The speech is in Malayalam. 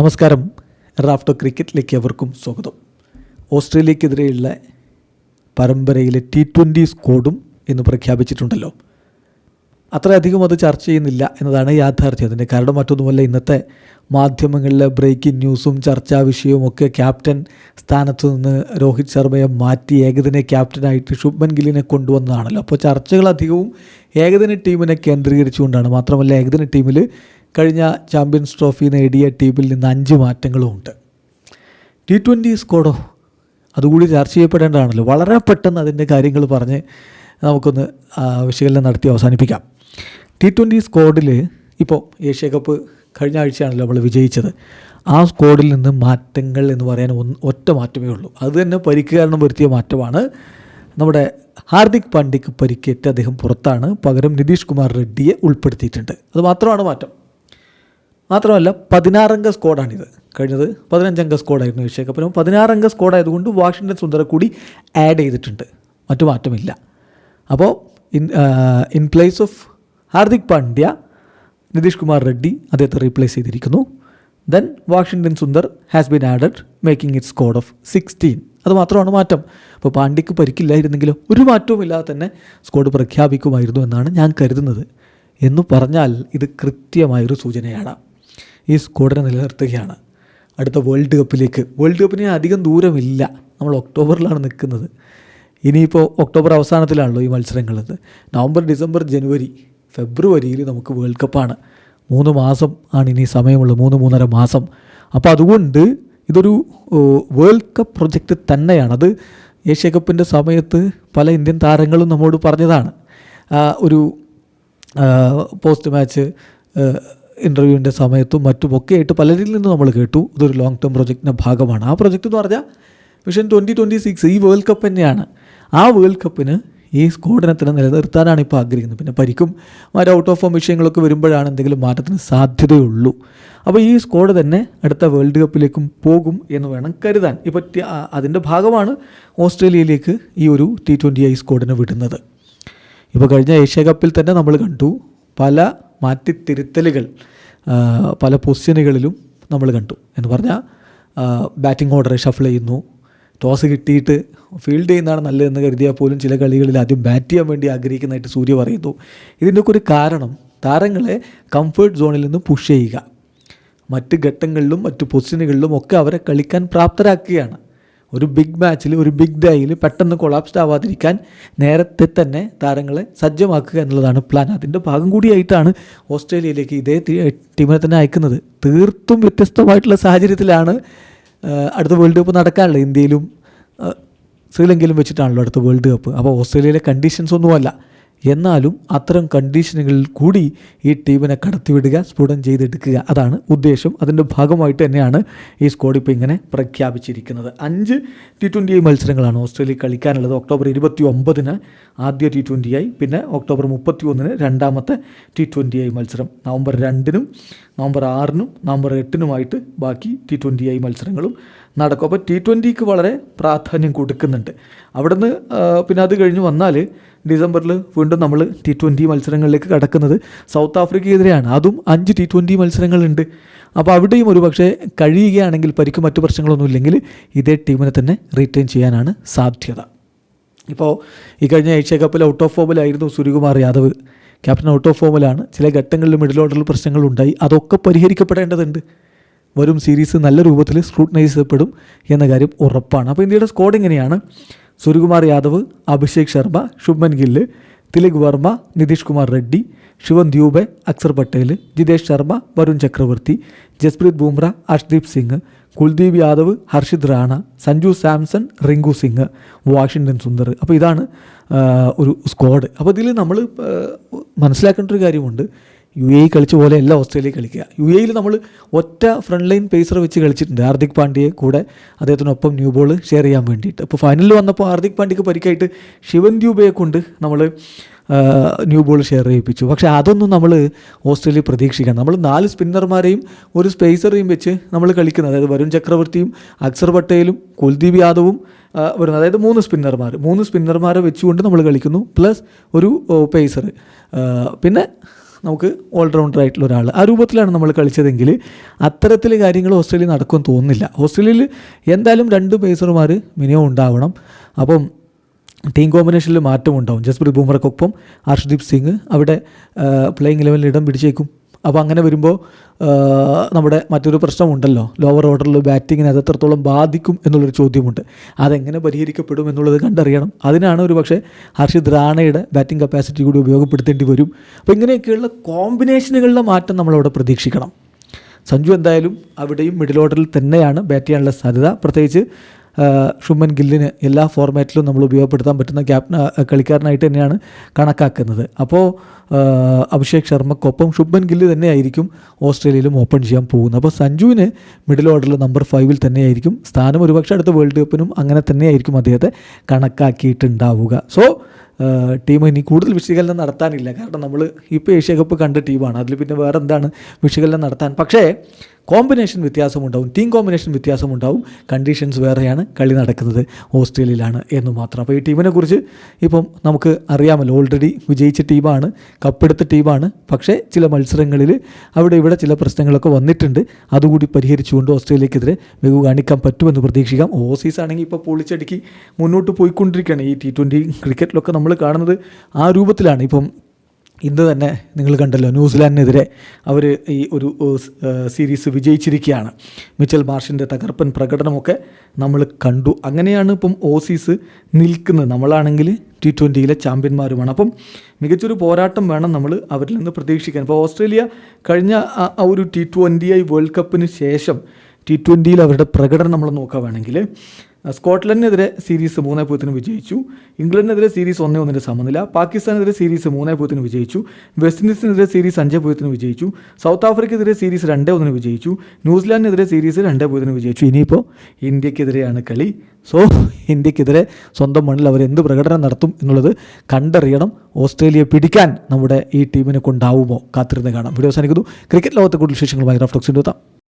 നമസ്കാരം. റാഫ്റ്റോ ക്രിക്കറ്റിലേക്ക് അവർക്കും സ്വാഗതം. ഓസ്ട്രേലിയക്കെതിരെയുള്ള പരമ്പരയിലെ ടി ട്വന്റി സ്കോഡും ഇന്ന് പ്രഖ്യാപിച്ചിട്ടുണ്ടല്ലോ. അത്രയധികം അത് ചർച്ച ചെയ്യുന്നില്ല എന്നതാണ് യാഥാർത്ഥ്യം. അതിന്റെ കാരണം മറ്റൊന്നുമല്ല ഇന്നത്തെ മാധ്യമങ്ങളിലെ ബ്രേക്കിംഗ് ന്യൂസും ചർച്ചാ വിഷയവും ഒക്കെ ക്യാപ്റ്റൻ സ്ഥാനത്തു നിന്ന് രോഹിത് ശർമ്മയെ മാറ്റി ഏകദിന ക്യാപ്റ്റനായിട്ട് ശുഭ്മൻ ഗില്ലിനെ കൊണ്ടുവന്നതാണല്ലോ. അപ്പോൾ ചർച്ചകൾ അധികവും ഏകദിന ടീമിനെ കേന്ദ്രീകരിച്ചുകൊണ്ടാണ്. മാത്രമല്ല ഏകദിന ടീമിൽ കഴിഞ്ഞ ചാമ്പ്യൻസ് ട്രോഫി നേടിയ ടീമിൽ നിന്ന് അഞ്ച് മാറ്റങ്ങളും ഉണ്ട്. ടി ട്വന്റി സ്കോഡോ അതുകൂടി ചർച്ച ചെയ്യപ്പെടേണ്ടതാണല്ലോ. വളരെ പെട്ടെന്ന് അതിന്റെ കാര്യങ്ങൾ പറഞ്ഞ് നമുക്കൊന്ന് വിശകലനം നടത്തി അവസാനിപ്പിക്കാം. ടി ട്വന്റി സ്ക്വാഡിൽ ഇപ്പോൾ ഏഷ്യ കപ്പ് കഴിഞ്ഞ ആഴ്ചയാണല്ലോ നമ്മൾ വിജയിച്ചത്. ആ സ്കോഡിൽ നിന്ന് മാറ്റങ്ങൾ എന്ന് പറയാൻ ഒന്ന് ഒറ്റ മാറ്റമേ ഉള്ളൂ. അത് തന്നെ പരിക്ക് കാരണം വരുത്തിയ മാറ്റമാണ്. നമ്മുടെ ഹാർദിക് പാണ്ഡ്യക്ക് പരിക്കേറ്റ് അദ്ദേഹം പുറത്താണ്. പകരം നിതീഷ് കുമാർ റെഡ്ഡിയെ ഉൾപ്പെടുത്തിയിട്ടുണ്ട്. അത് മാത്രമാണ് മാറ്റം. മാത്രമല്ല പതിനാറംഗ സ്ക്വാഡാണിത്. കഴിഞ്ഞത് പതിനഞ്ചംഗ സ്ക്വാഡായിരുന്നു ഏഷ്യ കപ്പിനും പതിനാറംഗ സ്ക്വാഡായതുകൊണ്ട് വാഷിങ്ടൺ സുന്ദര കൂടി ആഡ് ചെയ്തിട്ടുണ്ട്. മറ്റു മാറ്റമില്ല. അപ്പോൾ in in place of Hardik Pandya Nitish Kumar Reddy അദ്ദേഹത്തെ റീപ്ലേസ് ചെയ്തിരിക്കുന്നു. Then Washington Sundar has been added making it squad of sixteen അത് മാത്രമാണ് മാറ്റം. അപ്പോൾ പാണ്ഡ്യക്ക് പരിക്കില്ലായിരുന്നെങ്കിലും ഒരു മാറ്റവും ഇല്ലാതെ തന്നെ സ്കോഡ് പ്രഖ്യാപിക്കുമായിരുന്നു എന്നാണ് ഞാൻ കരുതുന്നത്. എന്ന് പറഞ്ഞാൽ ഇത് കൃത്യമായൊരു സൂചനയാണ്. ഈ സ്ക്വാഡിനെ നിലനിർത്തുകയാണ്. അടുത്ത വേൾഡ് കപ്പിലേക്ക്. വേൾഡ് കപ്പിന് അധികം ദൂരമില്ല. നമ്മൾ ഒക്ടോബറിലാണ് നിൽക്കുന്നത്. ഇനിയിപ്പോൾ ഒക്ടോബർ അവസാനത്തിലാണല്ലോ ഈ മത്സരങ്ങളത്. നവംബർ ഡിസംബർ ജനുവരി ഫെബ്രുവരിയിൽ നമുക്ക് വേൾഡ് കപ്പാണ്. മൂന്ന് മാസം ആണ് ഇനി സമയമുള്ളത്. മൂന്ന് മൂന്നര മാസം. അപ്പോൾ അതുകൊണ്ട് ഇതൊരു വേൾഡ് കപ്പ് പ്രൊജക്റ്റ് തന്നെയാണ്. അത് ഏഷ്യ കപ്പിന്റെ സമയത്ത് പല ഇന്ത്യൻ താരങ്ങളും നമ്മോട് പറഞ്ഞതാണ്. ഒരു പോസ്റ്റ് മാച്ച് ഇന്റർവ്യൂവിന്റെ സമയത്തും മറ്റുമൊക്കെ ആയിട്ട് പലരിൽ നിന്ന് നമ്മൾ കേട്ടു. ഇതൊരു ലോങ് ടേം പ്രൊജക്റ്റിന്റെ ഭാഗമാണ്. ആ പ്രൊജക്റ്റ് എന്ന് പറഞ്ഞാൽ വിഷൻ ട്വന്റി ട്വന്റി സിക്സ് ഈ വേൾഡ് കപ്പ് തന്നെയാണ്. ആ വേൾഡ് കപ്പിന് ഈ സ്കോഡിനെ തന്നെ നിലനിർത്താനാണ് ഇപ്പോൾ ആഗ്രഹിക്കുന്നത്. പിന്നെ പരിക്കും മറ്റു ഔട്ട് ഓഫ് ഫോം വിഷയങ്ങളൊക്കെ വരുമ്പോഴാണ് എന്തെങ്കിലും മാറ്റത്തിന് സാധ്യതയുള്ളൂ. അപ്പോൾ ഈ സ്കോഡ് തന്നെ അടുത്ത വേൾഡ് കപ്പിലേക്കും പോകും എന്ന് വേണം കരുതാൻ. ഇപ്പോൾ അതിന്റെ ഭാഗമാണ് ഓസ്ട്രേലിയയിലേക്ക് ഈ ഒരു ടി ട്വന്റി ഐ സ്കോഡിനെ വിടുന്നത്. ഇപ്പോൾ കഴിഞ്ഞ ഏഷ്യ കപ്പിൽ തന്നെ നമ്മൾ കണ്ടു. പല മാറ്റിത്തിരുത്തലുകൾ പല പൊസിഷനുകളിലും നമ്മൾ കണ്ടു. എന്ന് പറഞ്ഞാൽ ബാറ്റിംഗ് ഓർഡർ ഷഫിൾ ചെയ്യുന്നു. ടോസ് കിട്ടിയിട്ട് ഫീൽഡ് ചെയ്യുന്നതാണ് നല്ലതെന്ന് കരുതിയാൽ പോലും ചില കളികളിൽ ആദ്യം ബാറ്റ് ചെയ്യാൻ വേണ്ടി ആഗ്രഹിക്കുന്നതായിട്ട് സൂര്യ പറയുന്നു. ഇതിന്റെയൊക്കെ ഒരു കാരണം താരങ്ങളെ കംഫേർട്ട് സോണിൽ നിന്ന് പുഷ് ചെയ്യുക. മറ്റ് ഘട്ടങ്ങളിലും മറ്റ് പൊസിഷനുകളിലും ഒക്കെ അവരെ കളിക്കാൻ പ്രാപ്തരാക്കുകയാണ്. ഒരു ബിഗ് മാച്ചിൽ ഒരു ബിഗ് ഡേയിൽ പെട്ടെന്ന് കൊളാപ്സ്ഡ് ആവാതിരിക്കാൻ നേരത്തെ തന്നെ താരങ്ങളെ സജ്ജമാക്കുക എന്നുള്ളതാണ് പ്ലാൻ അതിന്റെ ഭാഗം കൂടിയായിട്ടാണ് ഓസ്ട്രേലിയയിലേക്ക് ഇതേ ടീമിനെ തന്നെ അയക്കുന്നത്. തീർത്തും വ്യത്യസ്തമായിട്ടുള്ള സാഹചര്യത്തിലാണ് അടുത്ത വേൾഡ് കപ്പ് നടക്കാനുള്ളത്. ഇന്ത്യയിലും ശ്രീലങ്കയിലും വെച്ചിട്ടാണല്ലോ അടുത്ത വേൾഡ് കപ്പ് അപ്പോൾ ഓസ്ട്രേലിയയിലെ കണ്ടീഷൻസ് ഒന്നുമല്ല. എന്നാലും അത്തരം കണ്ടീഷനുകളിൽ കൂടി ഈ ടീമിനെ കടത്തിവിടുക സ്ഫുടം ചെയ്തെടുക്കുക അതാണ് ഉദ്ദേശം. അതിന്റെ ഭാഗമായിട്ട് തന്നെയാണ് ഈ സ്കോഡ് ഇപ്പോൾ ഇങ്ങനെ പ്രഖ്യാപിച്ചിരിക്കുന്നത്. അഞ്ച് ടി ട്വന്റി മത്സരങ്ങളാണ് ഓസ്ട്രേലിയ കളിക്കാനുള്ളത്. ഒക്ടോബർ ഇരുപത്തി ഒമ്പതിന് ആദ്യ ടി ട്വന്റി ആയി പിന്നെ ഒക്ടോബർ മുപ്പത്തി ഒന്നിന് രണ്ടാമത്തെ ടി ട്വന്റി ഐ മത്സരം. നവംബർ രണ്ടിനും നവംബർ ആറിനും നവംബർ എട്ടിനുമായിട്ട് ബാക്കി ടി ട്വന്റി ഐ മത്സരങ്ങളും നടക്കും. അപ്പോൾ ടി ട്വന്റിക്ക് വളരെ പ്രാധാന്യം കൊടുക്കുന്നുണ്ട്. അവിടുന്ന് പിന്നെ അത് കഴിഞ്ഞ് വന്നാൽ ഡിസംബറിൽ വീണ്ടും നമ്മൾ ടി ട്വന്റി മത്സരങ്ങളിലേക്ക് കടക്കുന്നത് സൗത്ത് ആഫ്രിക്കയ്ക്കെതിരെയാണ് അതും അഞ്ച് ടി ട്വന്റി മത്സരങ്ങളുണ്ട്. അപ്പോൾ അവിടെയും ഒരു പക്ഷേ കഴിയുകയാണെങ്കിൽ പരിക്ക് മറ്റു പ്രശ്നങ്ങളൊന്നും ഇല്ലെങ്കിൽ ഇതേ ടീമിനെ തന്നെ റീറ്റെയിൻ ചെയ്യാനാണ് സാധ്യത. ഇപ്പോൾ ഈ കഴിഞ്ഞ ഏഷ്യ കപ്പിൽ out of ഫോമിലായിരുന്നു Suryakumar Yadav. Captain out of ഫോമിലാണ് ചില ഘട്ടങ്ങളിൽ മിഡിൽ ഓർഡറിൽ പ്രശ്നങ്ങളുണ്ടായി. അതൊക്കെ പരിഹരിക്കപ്പെടേണ്ടതുണ്ട്. വരും സീരീസ് നല്ല രൂപത്തിൽ സ്ക്രൂട്ടനൈസ് ചെയ്യപ്പെടും എന്ന കാര്യം ഉറപ്പാണ്. അപ്പോൾ ഇന്ത്യയുടെ സ്കോഡ് ഇങ്ങനെയാണ് സൂര്യകുമാർ യാദവ് അഭിഷേക് ശർമ്മ ശുഭ്മൻ ഗില്ല് തിലക് വർമ്മ നിതീഷ് കുമാർ റെഡ്ഡി ശിവൻ ദ്യൂബെ അക്സർ പട്ടേൽ ജിതേഷ് ശർമ്മ വരുൺ ചക്രവർത്തി ജസ്പ്രീത് ബുംറ അഷ്ദീപ് സിംഗ് കുൽദീപ് യാദവ് ഹർഷിത് റാണ സഞ്ജു സാംസൺ റിങ്കു സിംഗ് വാഷിങ്ടൺ സുന്ദർ. അപ്പോൾ ഇതാണ് ഒരു സ്ക്വാഡ്. അപ്പോൾ ഇതിൽ നമ്മൾ മനസ്സിലാക്കേണ്ട ഒരു കാര്യമുണ്ട്. യു എ കളിച്ച പോലെ അല്ല ഓസ്ട്രേലിയ കളിക്കുക. യു എയിൽ നമ്മൾ ഒറ്റ ഫ്രണ്ട് ലൈൻ പേസർ വെച്ച് കളിച്ചിട്ടുണ്ട്. ഹാർദിക് പാണ്ഡ്യയെ കൂടെ അദ്ദേഹത്തിനൊപ്പം ന്യൂ ബോൾ ഷെയർ ചെയ്യാൻ വേണ്ടിയിട്ട്. അപ്പോൾ ഫൈനലിൽ വന്നപ്പോൾ ഹാർദിക് പാണ്ഡ്യക്ക് പരിക്കായിട്ട് ശിവൻ ദ്യൂബയെ കൊണ്ട് നമ്മൾ ന്യൂ ബോൾ ഷെയർ ചെയ്യിപ്പിച്ചു. പക്ഷേ അതൊന്നും നമ്മൾ ഓസ്ട്രേലിയ പ്രതീക്ഷിക്കണം നമ്മൾ നാല് സ്പിന്നർമാരെയും ഒരു സ്പേസറെയും വെച്ച് നമ്മൾ കളിക്കുന്നത് അതായത് വരുൺ ചക്രവർത്തിയും അക്സർ പട്ടേലും കുൽദീപ് യാദവും വരുന്നത് അതായത് മൂന്ന് സ്പിന്നർമാർ മൂന്ന് സ്പിന്നർമാരെ വെച്ചുകൊണ്ട് നമ്മൾ കളിക്കുന്നു പ്ലസ് ഒരു പേസർ പിന്നെ നമുക്ക് ഓൾറൗണ്ടർ ആയിട്ടുള്ള ഒരാൾ. ആ രൂപത്തിലാണ് നമ്മൾ കളിച്ചതെങ്കിൽ അത്തരത്തിൽ കാര്യങ്ങൾ ഓസ്ട്രേലിയ നടക്കുമെന്ന് തോന്നുന്നില്ല. ഓസ്ട്രേലിയയിൽ എന്തായാലും രണ്ട് പേസർമാർ മിനിമം ഉണ്ടാവണം. അപ്പം ടീം കോമ്പിനേഷനിൽ മാറ്റമുണ്ടാവും ജസ്പ്രീത് ബുംറയ്ക്കൊപ്പം ഹർഷ്ദീപ് സിംഗ് അവിടെ പ്ലേയിങ് ലെവലിൽ ഇടം പിടിച്ചേക്കും. അപ്പോൾ അങ്ങനെ വരുമ്പോൾ നമ്മുടെ മറ്റൊരു പ്രശ്നമുണ്ടല്ലോ. ലോവർ ഓർഡറിൽ ബാറ്റിങ്ങിനെ അത് എത്രത്തോളം ബാധിക്കും എന്നുള്ളൊരു ചോദ്യമുണ്ട്. അതെങ്ങനെ പരിഹരിക്കപ്പെടും എന്നുള്ളത് കണ്ടറിയണം. അതിനാണ് ഒരു പക്ഷേ ഹർഷിദ് റാണയുടെ ബാറ്റിംഗ് കപ്പാസിറ്റി കൂടി ഉപയോഗപ്പെടുത്തേണ്ടി വരും. അപ്പോൾ ഇങ്ങനെയൊക്കെയുള്ള കോമ്പിനേഷനുകളുടെ മാറ്റം നമ്മളവിടെ പ്രതീക്ഷിക്കണം. സഞ്ജു എന്തായാലും അവിടെയും മിഡിൽ ഓർഡറിൽ തന്നെയാണ് ബാറ്റ് ചെയ്യാനുള്ള സാധ്യത. പ്രത്യേകിച്ച് ഷുമൻ ഗില്ലിന് എല്ലാ ഫോർമാറ്റിലും നമ്മൾ ഉപയോഗപ്പെടുത്താൻ പറ്റുന്ന ക്യാപ്റ്റൻ കളിക്കാരനായിട്ട് തന്നെയാണ് കണക്കാക്കുന്നത്. അപ്പോൾ അഭിഷേക് ശർമ്മക്കൊപ്പം ശുഭൻ ഗില്ല് തന്നെയായിരിക്കും ഓസ്ട്രേലിയയിലും ഓപ്പൺ ചെയ്യാൻ പോകുന്നത്. അപ്പോൾ സഞ്ജുവിന് മിഡിൽ ഓർഡറിൽ നമ്പർ ഫൈവിൽ തന്നെയായിരിക്കും. സ്ഥാനം ഒരുപക്ഷെ അടുത്ത വേൾഡ് കപ്പിനും അങ്ങനെ തന്നെയായിരിക്കും അദ്ദേഹത്തെ കണക്കാക്കിയിട്ടുണ്ടാവുക. സോ ടീം ഇനി കൂടുതൽ വിശകലനം നടത്താനില്ല. കാരണം നമ്മൾ ഇപ്പോൾ ഏഷ്യ കപ്പ് കണ്ട ടീമാണ്. അതിൽ പിന്നെ വേറെ എന്താണ് വിശകലനം നടത്താൻ? പക്ഷേ കോമ്പിനേഷൻ വ്യത്യാസമുണ്ടാവും. ടീം കോമ്പിനേഷൻ വ്യത്യാസമുണ്ടാവും. കണ്ടീഷൻസ് വേറെയാണ് കളി നടക്കുന്നത് ഓസ്ട്രേലിയയിലാണ് എന്ന് മാത്രം. അപ്പോൾ ഈ ടീമിനെ കുറിച്ച് ഇപ്പം നമുക്ക് അറിയാമല്ലോ. ഓൾറെഡി വിജയിച്ച ടീമാണ് കപ്പെടുത്ത ടീമാണ്. പക്ഷേ ചില മത്സരങ്ങളിൽ അവിടെ ഇവിടെ ചില പ്രശ്നങ്ങളൊക്കെ വന്നിട്ടുണ്ട്. അതുകൂടി പരിഹരിച്ചുകൊണ്ട് ഓസ്ട്രേലിയക്കെതിരെ മികവ് കാണിക്കാൻ പറ്റുമെന്ന് പ്രതീക്ഷിക്കാം. ഓസീസ് ആണെങ്കിൽ ഇപ്പോൾ പൊളിച്ചടുക്കി മുന്നോട്ട് പോയിക്കൊണ്ടിരിക്കുകയാണ്. ഈ ടി ട്വന്റി ക്രിക്കറ്റിലൊക്കെ നമ്മൾ കാണുന്നത് ആ രൂപത്തിലാണ്. ഇപ്പം ഇന്ന് തന്നെ നിങ്ങൾ കണ്ടല്ലോ ന്യൂസിലാൻഡിനെതിരെ അവർ ഈ ഒരു സീരീസ് വിജയിച്ചിരിക്കുകയാണ്. മിച്ചൽ മാർഷിന്റെ തകർപ്പൻ പ്രകടനമൊക്കെ നമ്മൾ കണ്ടു. അങ്ങനെയാണ് ഇപ്പം ഓസീസ് നിൽക്കുന്നത്. നമ്മളാണെങ്കിൽ ടി ട്വന്റിയിലെ ചാമ്പ്യന്മാരുമാണ്. അപ്പം മികച്ചൊരു പോരാട്ടം വേണം നമ്മൾ അവരിൽ നിന്ന് പ്രതീക്ഷിക്കാൻ. ഇപ്പോൾ ഓസ്ട്രേലിയ കഴിഞ്ഞ ആ- ഒരു ടി ട്വന്റി ഐ വേൾഡ് കപ്പിന് ശേഷം ടി ട്വന്റിയിൽ അവരുടെ പ്രകടനം നമ്മൾ നോക്കുകയാണെങ്കിൽ സ്കോട്ട്ലൻഡിനെതിരെ സീരീസ് മൂന്നേ പൂജ്യത്തിന് വിജയിച്ചു. ഇംഗ്ലണ്ടിനെതിരെ സീരീസ് ഒന്നേ ഒന്നിന്റെ സമനില. പാകിസ്ഥാനെതിരെ സീരീസ് മൂന്നേ പൂജ്യത്തിന് വിജയിച്ചു. വെസ്റ്റ് ഇൻഡീസിനെതിരെ സീരീസ് അഞ്ചേ പൂജ്യത്തിന് വിജയിച്ചു. സൗത്ത് ആഫ്രിക്കെതിരെ സീരീസ് രണ്ടേ ഒന്നിന് വിജയിച്ചു. ന്യൂസിലാൻഡിനെതിരെ സീരീസ് രണ്ടേ പൂജ്യത്തിന് വിജയിച്ചു. ഇനിയിപ്പോൾ ഇന്ത്യക്കെതിരെയാണ് കളി. സോ ഇന്ത്യക്കെതിരെ സ്വന്തം മണ്ണിൽ അവർ എന്ത് പ്രകടനം നടത്തും എന്നുള്ളത് കണ്ടറിയണം. ഓസ്ട്രേലിയ പിടിക്കാൻ നമ്മുടെ ഈ ടീമിനെ കൊണ്ടാവുമോ കാത്തിരുന്ന് കാണാം. വീഡിയോ അവസാനിക്കുന്നു. ക്രിക്കറ്റ് ലോകത്തെ കൂടുതൽ വിശേഷങ്ങളുമായി റഫ്ലക്സിന്റെ എത്താം